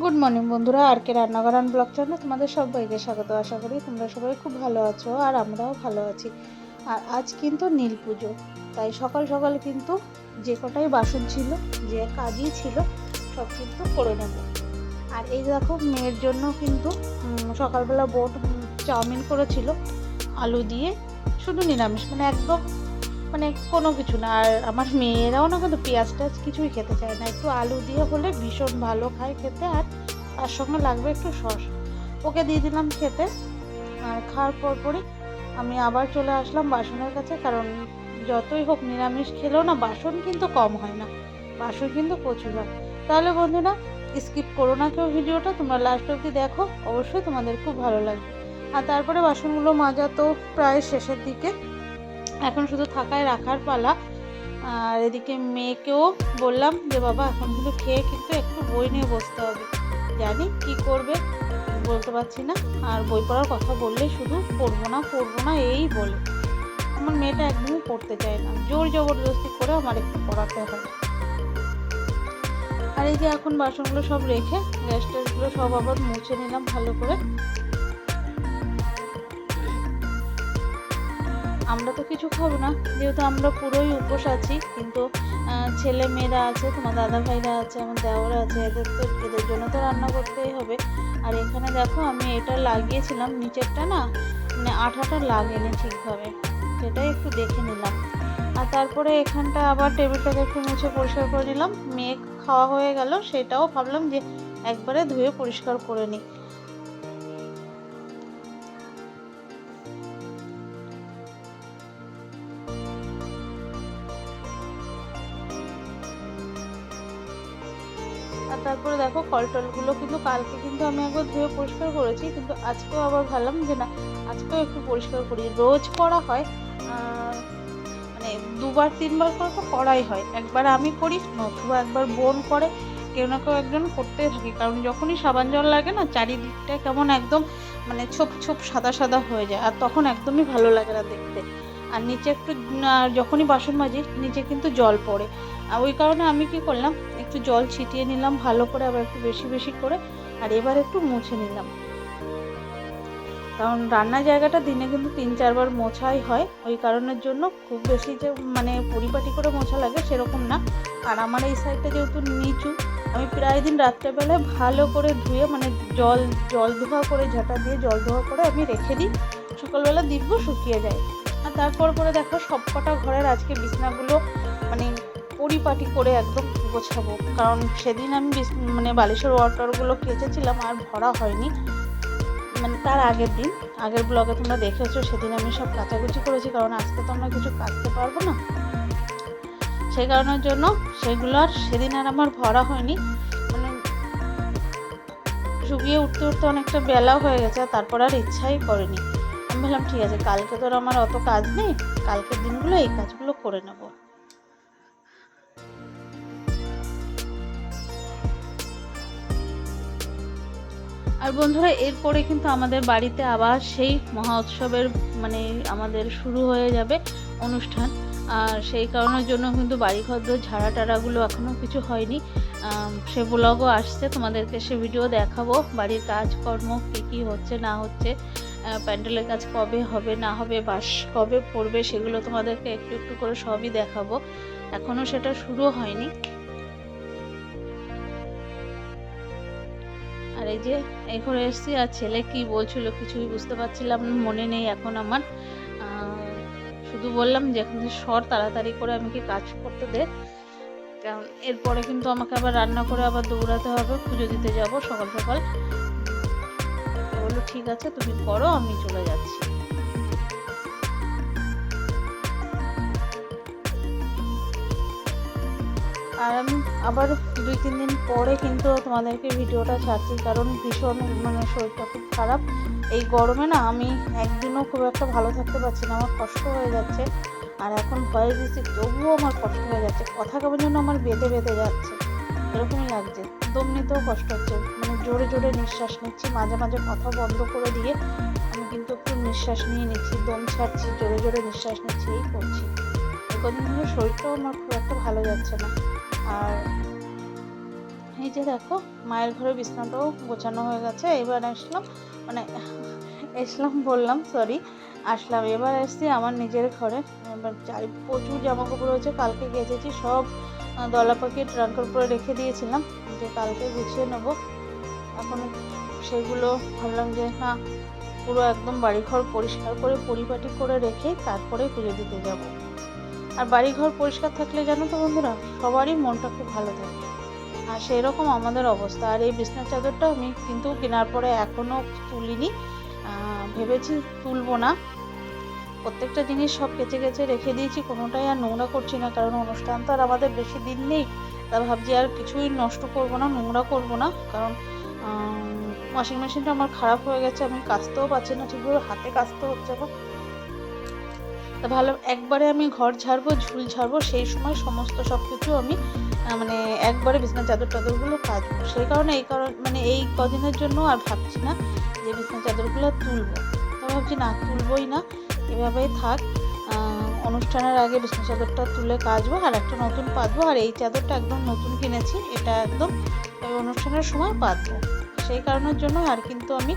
Good morning বন্ধুরা। আর কে রান্নাঘরান blog চ্যানেলে তোমাদের সবাইকে স্বাগত। আশা করি তোমরা সবাই খুব ভালো আছো আর আমরাও ভালো আছি। আর আজ কিন্তু নীল পুজো, তাই সকাল সকাল কিন্তু যে কটাই বাসন ছিল, যে কাজই ছিল, সব কিন্তু করে নেব। আর এই দেখো, মেয়ের জন্য কিন্তু সকালবেলা বোট চাউমিন করেছিল, আলু দিয়ে, শুধু নিরামিষ মানে একদম মানে কোনো কিছু না। আর আমার মেয়েরাও না কিন্তু পেঁয়াজ টেয়াজ কিছুই খেতে চায় না। একটু আলু দিয়ে হলে ভীষণ ভালো খায় খেতে আর তার সঙ্গে লাগবে একটু সস ওকে দিয়ে দিলাম খেতে। আর খাওয়ার পর পরই আমি আবার চলে আসলাম বাসনের কাছে। কারণ যতই হোক নিরামিষ খেলেও না বাসন কিন্তু কম হয় না। বাসন কিন্তু প্রচুর হয়। তাহলে বন্ধুরা, স্কিপ করো না কেউ ভিডিওটা। তোমরা লাস্ট অবধি দেখো। অবশ্যই তোমাদের খুব ভালো লাগবে। আর তারপরে বাসনগুলো মাজা তো প্রায় শেষের দিকে। এখন শুধু থাকায় রাখার পালা। আর এদিকে মেয়েকেও বললাম যে, বাবা, এখন কিন্তু খেয়ে কিন্তু একটু বই নিয়ে বসতে হবে। জানি কি করবে, বলতে পারছি না। আর বই পড়ার কথা বললে শুধু পড়ব না পড়ব না, এই বলে। আমার মেয়েটা একদমই পড়তে চায় না। জোর জবরদস্তি করে আমার একটু পড়াতে হয়। আর এই যে এখন বাসনগুলো সব রেখে গ্যাস ট্যাসগুলো সব আবার মুছে নিলাম ভালো করে। আমরা তো কিছু খাব না, যেহেতু আমরা পুরোই উপোস আছি, কিন্তু ছেলে মেয়েরা আছে, তোমার দাদা ভাইরা আছে, আমার দেওরা আছে, এদের তো, এদের জন্য তো রান্না করতেই হবে। আর এখানে দেখো আমি এটা লাগিয়েছিলাম, নিচেরটা না মানে আঠাটা লাগেনি ঠিকভাবে, সেটাই একটু দেখে নিলাম। আর তারপরে এখানটা আবার টেবিলটাকে একটু মুছে পরিষ্কার করে নিলাম মেয়ে খাওয়া হয়ে গেল, সেটাও ভাবলাম যে একবারে ধুয়ে পরিষ্কার করে নিই। কল টলগুলো কিন্তু কালকে কিন্তু আমি একবার ধুয়ে পরিষ্কার করেছি, কিন্তু আজকেও আবার ভাবলাম যে না, আজকেও একটু পরিষ্কার করি। রোজ করা হয় মানে দুবার, তিনবার করে তো করাই হয়। একবার আমি করি নতুবা একবার বোন করে, কেউ না কেউ একজন করতেই থাকি। কারণ যখনই সাবান জল লাগে না, চারিদিকটা কেমন একদম মানে ছোপ ছোপ, সাদা সাদা হয়ে যায়, আর তখন একদমই ভালো লাগে না দেখতে। আর নিচে একটু যখনই বাসন মাজি, নিচে কিন্তু জল পড়ে। আর ওই কারণে আমি কি করলাম একটু জল ছিটিয়ে নিলাম, ভালো করে আবার একটু বেশি বেশি করে, আর এবার একটু মুছে নিলাম। কারণ রান্নার জায়গাটা দিনে কিন্তু তিন চারবার মোছাই হয়, ওই কারণের জন্য খুব বেশি যে মানে পরিপাটি করে মোছা লাগে সেরকম না। আর আমার এই সাইডটা যেহেতু নিচু, আমি প্রায় দিন রাত্রেবেলায় ভালো করে ধুয়ে মানে জল জল ধোয়া করে, ঝাঁটা দিয়ে জল ধোয়া করে আমি রেখে দিই, সকালবেলা দিব শুকিয়ে যায়। আর তারপর পরে দেখো সবকটা ঘরের আজকে বিছনাগুলো মানে পরিপাটি করে একদম গোছাবো। কারণ সেদিন আমি মানে বালিশের ওয়াটারগুলো কেচেছিলাম আর ভরা হয়নি। মানে তার আগের দিন, আগের ব্লগে তোমরা দেখেছ, সেদিন আমি সব কাচাকুচি করেছি, কারণ আজকে তো আমরা কিছু কাচতে পারব না। সেই কারণের জন্য সেগুলো আর সেদিন আর আমার ভরা হয়নি। মানে শুকিয়ে উঠতে উঠতে অনেকটা বেলা হয়ে গেছে, আর তারপর আর ইচ্ছাই করেনি। আমি বললাম ঠিক আছে, কালকে তো আমার অত কাজ নেই, কালকের দিনগুলো এই কাজগুলো করে নেব। আর বন্ধুরা, এরপরে কিন্তু আমাদের বাড়িতে আবার সেই মহা উৎসবের মানে আমাদের শুরু হয়ে যাবে অনুষ্ঠান। আর সেই কারণের জন্য কিন্তু বাড়িঘর ঝাড়া টাড়াগুলো এখনও কিছু হয়নি। সে ব্লগও আসছে, তোমাদেরকে সে ভিডিও দেখাবো, বাড়ির কাজকর্ম কী কী হচ্ছে, না হচ্ছে প্যান্ডেলের কাজ কবে হবে, না হবে, বাস কবে পড়বে, সেগুলো তোমাদেরকে একটু একটু করে সবই দেখাবো। এখনও সেটা শুরু হয়নি। আর এই যে এই এসেছি আর ছেলে কি বলছিল কিছুই বুঝতে পারছিলাম মনে নেই এখন আমার। শুধু বললাম যে, এখন সর তাড়াতাড়ি করে আমি কি কাজ করতে দে। কারণ এরপরে কিন্তু আমাকে আবার রান্না করে আবার দৌড়াতে হবে, পুজো দিতে যাব সকাল সকাল। বলল, ঠিক আছে, তুমি করো, আমি চলে যাচ্ছি। আর আমি আবার দুই, তিন দিন পরে কিন্তু তোমাদেরকে ভিডিওটা ছাড়ছি। কারণ ভীষণ মানে শরীরটা খুব খারাপ। এই গরমে না আমি একদিনও খুব একটা ভালো থাকতে পারছি না। আমার কষ্ট হয়ে যাচ্ছে। আর এখন ভয়ে দিচ্ছি তবুও আমার কষ্ট হয়ে যাচ্ছে। কথা কেমন যেন আমার বেঁধে বেঁধে যাচ্ছে। এরকমই লাগছে। দম নিতেও কষ্ট হচ্ছে। মানে জোরে জোরে নিঃশ্বাস নিচ্ছি। মাঝে মাঝে কথা বন্ধ করে দিয়ে আমি কিন্তু একটু নিঃশ্বাস নিয়ে নিচ্ছি। দম ছাড়ছি, জোরে জোরে নিঃশ্বাস নিচ্ছি, এই করছি। কদিন ধরে শরীরটাও আমার খুব একটা ভালো যাচ্ছে না। আর নিচে দেখো, মায়ের ঘরে বিছনাটাও গোছানো হয়ে গেছে। এবার আসলাম মানে এসলাম বললাম সরি আসলাম। এবার এসছি আমার নিজের ঘরে। এবার চারি, প্রচুর জামা কাপড় হয়েছে কালকে গেছেছি সব দলা পাকিয়ে ট্রাঙ্কের উপরে রেখে দিয়েছিলাম। যে কালকে গুছিয়ে নেব। এখন সেগুলো ভাবলাম যে, না, পুরো একদম বাড়িঘর পরিষ্কার করে, পরিপাটি করে রেখে তারপরে পুজো দিতে যাব। আর বাড়িঘর পরিষ্কার থাকলে জানো তো বন্ধুরা, সবারই মনটা খুব ভালো থাকে। আর সেই রকম আমাদের অবস্থা। আর এই বিছনার চাদরটা আমি কিন্তু কেনার পরে এখনও তুলিনি। ভেবেছি তুলবো না। প্রত্যেকটা জিনিস সব কেচে কেচে রেখে দিয়েছি, কোনোটাই আর নোংরা করছি না, কারণ অনুষ্ঠান তো আর আমাদের বেশি দিন নেই। তা ভাবছি আর কিছুই নষ্ট করব না, নোংরা করব না, কারণ ওয়াশিং মেশিনটা আমার খারাপ হয়ে গেছে, আমি কাচতেও পারছি না, ঠিকভাবে হাতে কাচতে হচ্ছে না। তা ভালো, একবারে আমি ঘর ঝাড়বো ঝুল ঝাড়বো সেই সময় সমস্ত সব কিছু আমি মানে একবারে বিছানার চাদর টাদরগুলো কাচবো। সেই কারণে এই কারণ মানে এই কদিনের জন্য আর ভাবছি না যে বিছানার চাদরগুলো তুলবো। তা ভাবছি না, তুলবোই না। এভাবেই থাক। অনুষ্ঠানের আগে বিছানা চাদরটা তুলে কাচবো আর একটা নতুন পাতবো। আর এই চাদরটা একদম নতুন কিনেছি, এটা একদম অনুষ্ঠানের সময় পাতবো। সেই কারণের জন্য আর কিন্তু আমি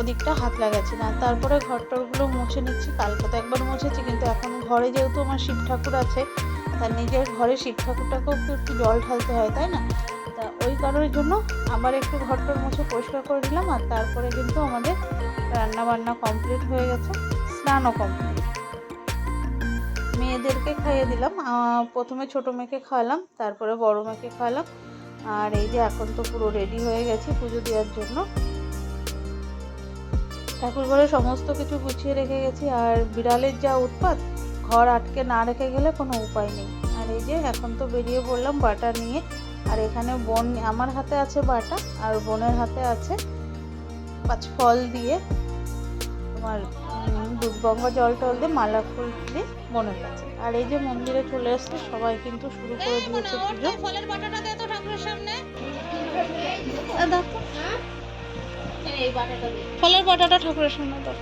ওদিকটা হাত লাগাচ্ছি না। তারপরে ঘর টরগুলো মুছে নিচ্ছি। কালকে তো একবার মুছেছি, কিন্তু এখন ঘরে যেহেতু আমার শিব ঠাকুর আছে তার নিজের ঘরে শিব ঠাকুরটাকেও একটু জল ঢালতে হয়, তাই না? তা ওই কারণের জন্য আবার একটু ঘর টর মুছে পরিষ্কার করে দিলাম আর তারপরে কিন্তু আমাদের রান্না বান্না কমপ্লিট হয়ে গেছে, স্নানও কমপ্লিট মেয়েদেরকে খাইয়ে দিলাম প্রথমে ছোটো মেয়েকে খাওয়ালাম, তারপরে বড় মেয়েকে খাওয়ালাম, আর এই যে এখন তো পুরো রেডি হয়ে গেছি পুজো দেওয়ার জন্য। ঠাকুর ঘরে সমস্ত কিছু গুছিয়ে রেখে গেছি, আর বিড়ালের যা উৎপাত ঘর আটকে না রেখে গেলে কোনো উপায় নেই। আর এই যে এখন তো বেরিয়ে পড়লাম বাটা নিয়ে। আর এখানে বোন আমার হাতে আছে বাটা আর বোনের হাতে আছে পাঁচ ফল দিয়ে তোমার উম, জল টল দিয়ে মালা ফুল দিয়ে বোনের কাছে। আর এই যে মন্দিরে চলে এসছে সবাই কিন্তু শুরু করে দিয়েছে পুজো। ফলের বাটাটা দে তো ঠাকুরের সামনে। ফলের বাটাটা ঠাকুরের সামনে দাও।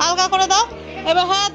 হালকা করে দাও। এবার হ্যাঁ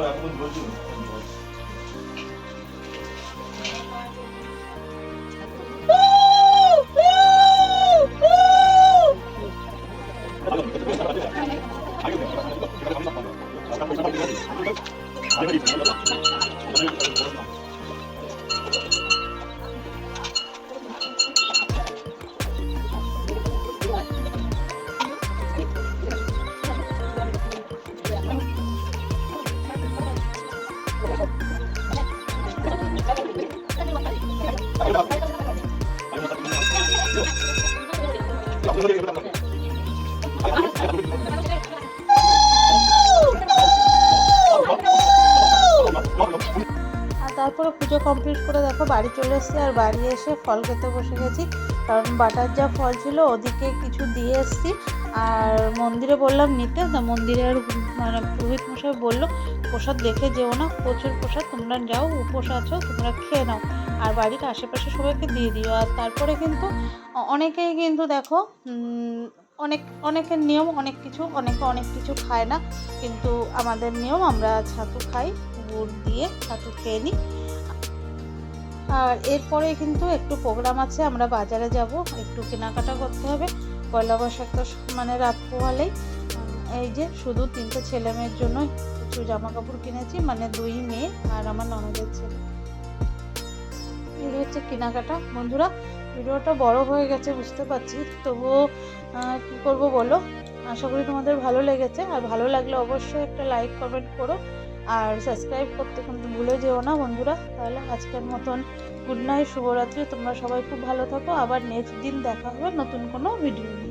আমরা এখন বলছি আর তারপরে পুজো কমপ্লিট করে দেখো, বাড়ি চলে এসেছি আর বাড়ি এসে ফল খেতে বসে গেছি। কারণ বাটার যা ফল ছিল, ওদিকে কিছু দিয়ে এসেছি। আর মন্দিরে বললাম নিতে, তা মন্দিরে আর মানে পুরোহিত মশাই বলল, প্রসাদ দেখে যেও না, প্রচুর প্রসাদ, তোমরা যাও, উপোস আছো, তোমরা খেয়ে নাও। আর বাড়ির আশেপাশে সবাইকে দিয়ে দিও। আর তারপরে কিন্তু অনেকেই কিন্তু দেখো অনেক, অনেকের নিয়ম অনেক কিছু, অনেকে অনেক কিছু খায় না। কিন্তু আমাদের নিয়ম আমরা ছাতু খাই, গুড় দিয়ে ছাতু খেয়ে নিই। আর এরপরে কিন্তু একটু প্রোগ্রাম আছে, আমরা বাজারে যাব। একটু কেনাকাটা করতে হবে। পয়লা বৈশাখ তো মানে রাত পোহালেই। এই যে শুধু তিনটে ছেলে মেয়ের জন্য কিছু জামা কাপড় কিনেছি মানে দুই মেয়ে আর আমার ননদের ছেলে। এই হচ্ছে কেনাকাটা। বন্ধুরা, ভিডিওটা বড় হয়ে গেছে, বুঝতে পারছি। তবুও কি করব বলো? আশা করি তোমাদের ভালো লেগেছে। আর ভালো লাগলে অবশ্যই একটা লাইক কমেন্ট করো। আর সাবস্ক্রাইব করতে কিন্তু ভুলে যেও না বন্ধুরা। তাহলে আজকের মতন গুড নাইট শুভরাত্রি। তোমরা সবাই খুব ভালো থাকো। আবার নেক্সট দিন দেখা হবে নতুন কোনো ভিডিও নিয়ে।